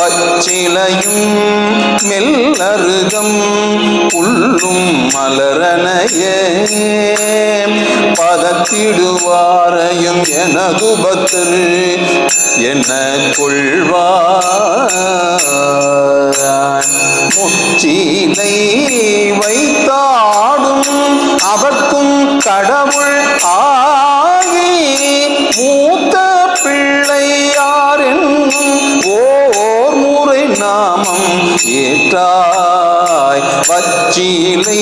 பச்சிலையும் மெல்லருகம் புல்லும் மலரனையே பதத்திடுவாரையும் எனது பக்தர் என்ன கொள்வார்? முச்சீலை வைத்தாடும் அவர்க்கும் கடவுள் ஆ நாமம் ஏற்றாய். வச்சிலை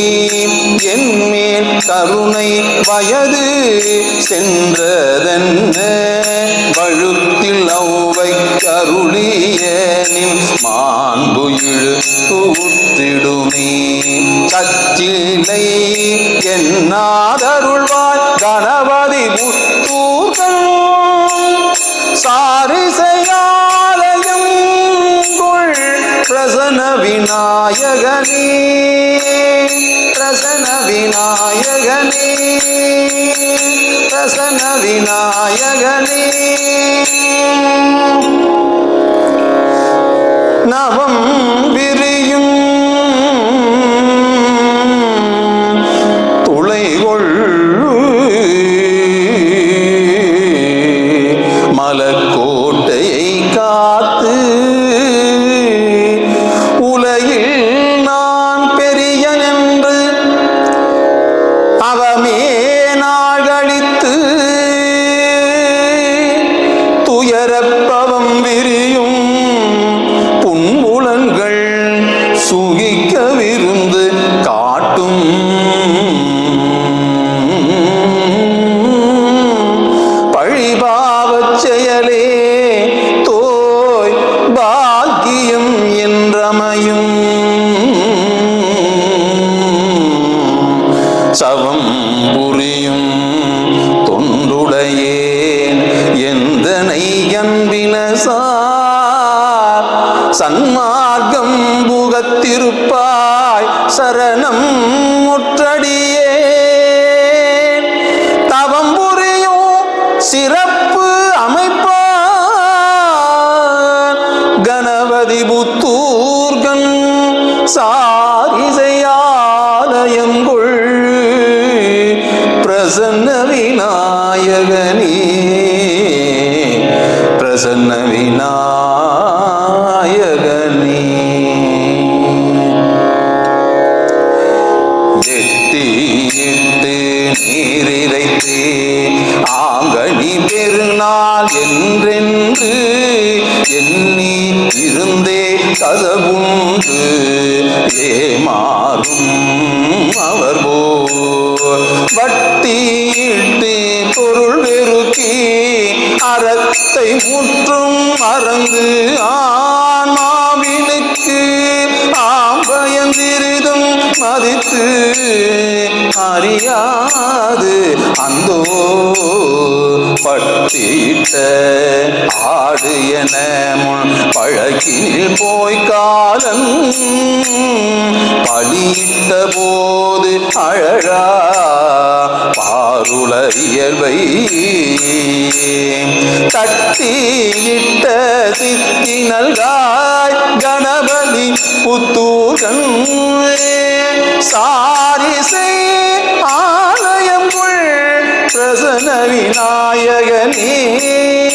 என்மேல் கருணை வயது சென்றதென்ன? வழுத்தில் அவ்வை கருளிய நின் மாண்பு இழுத்துவிடுமே சச்சிலை என்னாதருள்வாய் கணபதி பிரசன விநாயகனே பிரசன விநாயகனே பிரசன விநாயகனே நவம் உலகில் நான் பெரியன் என்று அவமே நாள்களித்து துயரப்பவம் விரியும் புன்முலங்கள் சுகி இருப்பாய் சரணம் முற்றடியே. தவம் புரியும் சிறப்பு அமைப்பான் கணபதி புத்தூர்கன் சாரிசையாலயங்குள் பிரசன்ன விநாயகனே. பிரசன்ன விநாயக என்றென்று எண்ணி இருந்தே கதவுண்டு. ஏமாறும் அவர் போர் வட்டியிட்டு பொருள் பெருக்கி அறத்தை முற்றும் மறந்து ஆன்மாவினுக்கு ஆம்பயந்திரிதும் மதித்து அறியாது அந்தோ பட்டிட்ட ஆடு என முன் பழக்கில் போய் காலம் பலியிட்ட போது அழகா பாருள இயல்பை தட்டியிட்ட சித்தி நல்காய் கணபதி புத்தூரன். சா விநாயகனே.